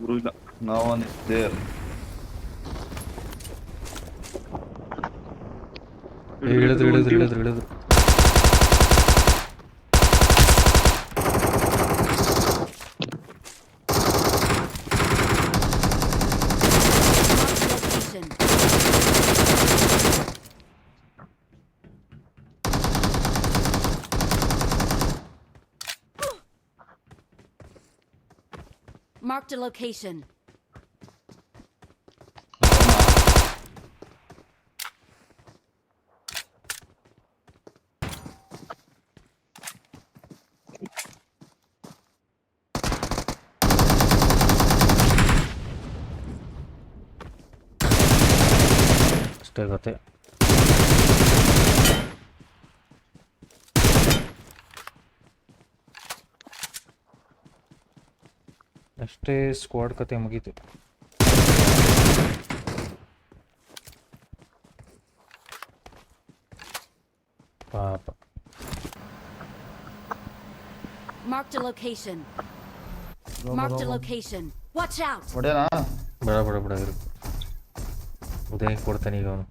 ಗುರು ಇಲ್ಲ one is there. ಏ, ಇಳಿದ್ರು ಇಳಿದ್ರು ಇಳಿದ್ರು ಇಳಿದ್ರು Marked a location. Stay got it. ಅಷ್ಟೇ ಸ್ಕ್ವಾಡ್ ಕತೆ ಮುಗೀತು ಪಾಪ Marked a location. Marked a location. Watch out! ಹೊಡೆಯನಾ ಬೇಡ ಬೇಡ ಬೇಡ ಇರು ಉದಯ ಕೊಡ್ತಾನೆ ಈಗ ಅವನು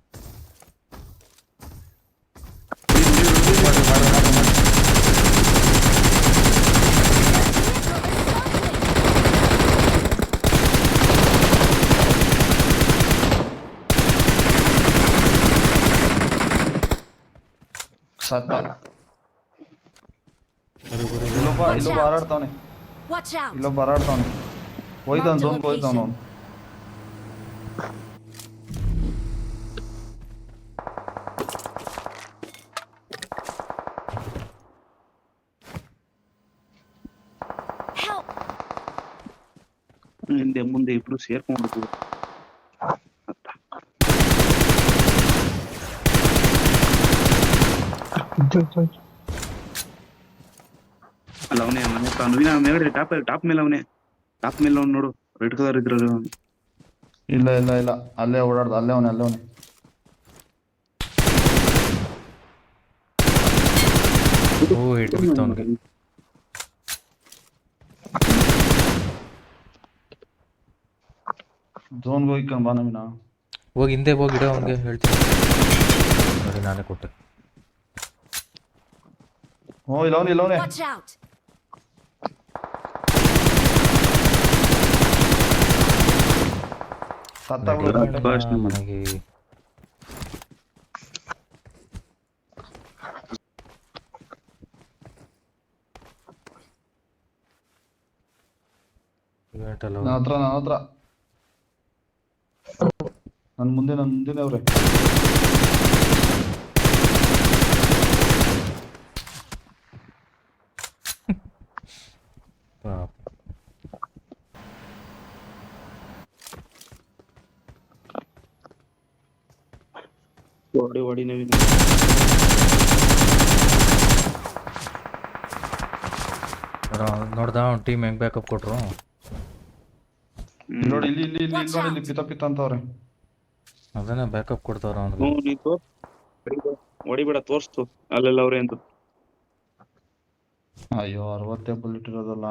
ಸತ್ತ ಬರು, ಬರು, ಬರು. ಇಲ್ಲೊಬ್ಬ ಇಲ್ಲೊಬ್ಬ ಹಾರಾಡ್ತಾವನೆ Watch out! ಇಲ್ಲೊಬ್ಬ ಹಾರಾಡ್ತಾವನೆ ಹೋಯ್ತಾನ Marked ಝೋನ್ ಹೋಯ್ತಾವನು location. Help! ಹಿಂದೆ ಮುಂದೆ ಇಬ್ರು ಸೇರ್ಕೊಂಡು ಅಲ್ಲ ಅವನೇ ಮನೆ ನವೀನ ಮೇಲ್ಗಡೆ ಟಾಪ್ ಟಾಪ್ ಮೇಲೆ ಅವನೇ. ಟಾಪ್ ಮೇಲೆ ಅವ್ನು ನೋಡು ರೆಡ್ ಕಲರ್ ಇದ್ರಲ್ಲಿ ಇಲ್ಲ ಇಲ್ಲ ಇಲ್ಲ. ಅಲ್ಲೇ ಓಡಾಡ್ದ ಅಲ್ಲೇ ಅವನೇ ಅಲ್ಲೇ ಅವನೇ. ಓ ಹಿಟ್ ಬಿತ್ತು ಅವನಿಗೆ. ಝೋನ್ಗೆ ಹೋಯ್ಕೊಂಡು ಬಾ ನವೀನ. ಹೋಗಿ ಹಿಂದೆ ಹೋಗಿ ಇಡೋ ಅವನಿಗೆ ಹೇಳ್ತೀನಿ. ನೋಡಿ ನಾನೇ ಕೊಟ್ಟೆ. ಓ ಇಲ್ಲ ಅವನೇ ಇಲ್ಲ ಅವನೇ Watch out! ಸತ್ತ ನಡಿ, ಬಿಡು ನಡಿ, first ನಾ ಮನೆಗೆ Event ಅಲ್ಲ ನನ್ನ ಹತ್ರ ನನ್ನ ಹತ್ರ ನನ್ನ ಮುಂದೆ ನನ್ನ ಮುಂದೆ ಅವ್ರೆ ಪಾಪ. ಹೊಡಿ ಹೊಡಿ ನವೀನ ನೋಡ- ನೋಡ್ದ ಅವ್ನ ಟೀಮ್ ಹೆಂಗ್ ಬ್ಯಾಕಪ್ ಕೊಟ್ರು ಹ್ಮ್. ನೋಡಿ ಇಲ್ಲಿ ಇಲ್ಲಿ ಇಲ್ಲಿ Watch ನೋಡಿ out. ಇಲ್ಲಿ ಪಿತ ಪಿತ ಅಂತವ್ರೆ ಅದನ್ನ ಬ್ಯಾಕಪ್ ಕೊಡ್ತಾವ್ರ ಅವ್ನಿಗೆ ಹ್ಞೂ ನೀ ತೋರ್ಸ್ ಹೊಡಿಬೇಡ ತೋರ್ಸ್ತು ಅಲ್ಲೆಲ್ಲ ಅವ್ರೆ ಅಂತ ಅಯ್ಯೋ ಅರವತ್ತೇ ಬುಲೆಟ್ ಇರೋದಲ್ಲ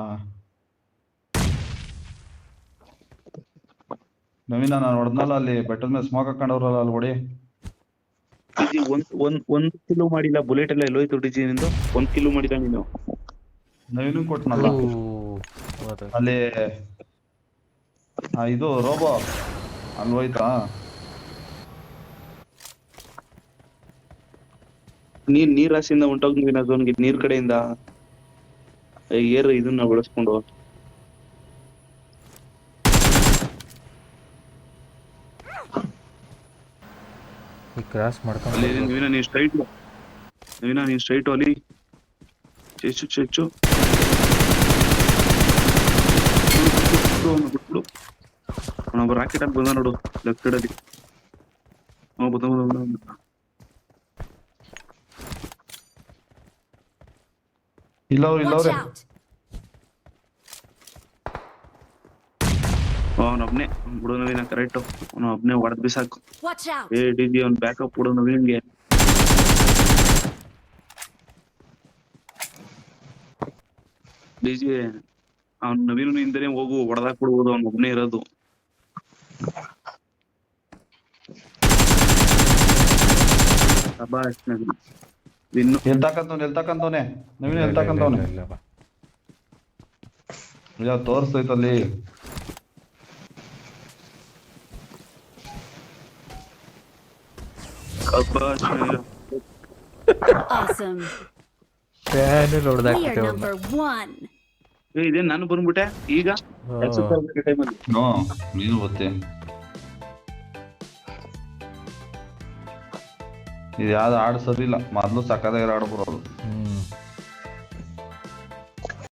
ನವೀನ ನಾನು ಹೊಡೆದ್ನಲ್ಲ ಅಲ್ಲಿ ಬೆಟ್ಟದ ಮೇಲೆ ಸ್ಮೋಕ್ ಹಾಕೊಂಡವ್ರಲ್ಲ ಅಲ್ಲಿ ಹೊಡಿ ಡಿಜಿ ಒಂದ್ ಒಂದ್ ಒಂದ್ ಕಿಲೋ ಮಾಡಿಲ್ಲ ಬುಲೆಟ್ ಎಲ್ಲ ಎಲ್ಲೋಯ್ತು ಡಿಜಿ ನಿಂದು. ಒಂದ್ ಕಿಲೋ ಮಾಡಿದ ನೀನು. ನವೀನು ಕೊಟ್ನಲ್ಲ. ಅಲ್ಲಿ ಆ, ಇದು ರೋಬೋ. ಅಲ್ಲಿ ಹೋಯ್ತಾ? ನೀರ್ ನೀರ್ ರಾಶಿಯಿಂದ ಹೊಂಟೋಗ್ನ ಝೋನ್ಗೆ ನೀರ್ ಕಡೆಯಿಂದ. ಏರ್ ಇದನ್ನ ಬಳಸ್ಕೊಂಡು ಈ ಕ್ರಾಸ್ ಮಾಡ್ಕೊಂಡು ಅಲ್ಲಿ ನವೀನ ನೀನ್ ಸ್ಟ್ರೈಟ್ ನವೀನ ನೀನ್ ಸ್ಟ್ರೈಟ್ ಅಲ್ಲಿ ಚೆಚ್ಚು ಚೆಚ್ಚು ಬಿಟ್ಬಿಡು ಅವನೊಬ್ಬ ರಾಕೆಟ್ ಅಲ್ಲಿ ಬಂದ ನೋಡು ಲೆಫ್ಟ್ ಸೈಡ್ ಅಲ್ಲಿ ಅವ ಬಂದ ಬಂದ ಬಂದ ಬಂದ. ಇಲ್ಲ ಅವ್ರು. ಇಲ್ಲ Watch ಅವ್ರೆ out! ಅವನೊಬ್ನೇ ಬಿಡು ನವೀನ ಕರೆಕ್ಟ್ ಅವನ ಒಬ್ನೇ ಹೊಡೆದ್ ಬಿಸಾಕು. ಏ ಡಿಜಿ ಅವ್ನ್ ಬ್ಯಾಕಪ್ ಬಿಡು ನವೀನ್ಗೆ. ಡಿಜಿ ಅವ್ನ್ ನವೀನು ಹಿಂದೆನೆ ಹೋಗು ಹೊಡೆದಾಕ್ ಬಿಡ್ಬೋದು ಅವ್ನ ಒಬ್ನೇ ಇರೋದು. ಶಬಾಷ್ ನವೀನ್ ಇನ್ನು ಎಲ್ತಾಕಂತವ್ನೆ ಎಲ್ತಾಕಂತವ್ನೆ ನವೀನ್ ಎಲ್ತಾಕಂತವ್ನೆ ಇಲ್ಲ ತೋರಿಸ್ತೈತಲ್ಲಿ Awesome. We are number one. ಇದೇನ್ ನಾನು ಬಂದ್ಬಿಟ್ಟೆ? ಈಗ? ಕೆಲ್ಸಕ್ಕೆ ಟೈಮಲ್ಲಿ ನೀನು ಗೊತ್ತೇ ಇದು ಯಾವ್ದು ಇಲ್ಲ ಮೊದ್ಲು ಬರೋದು ಹ್ಮ್.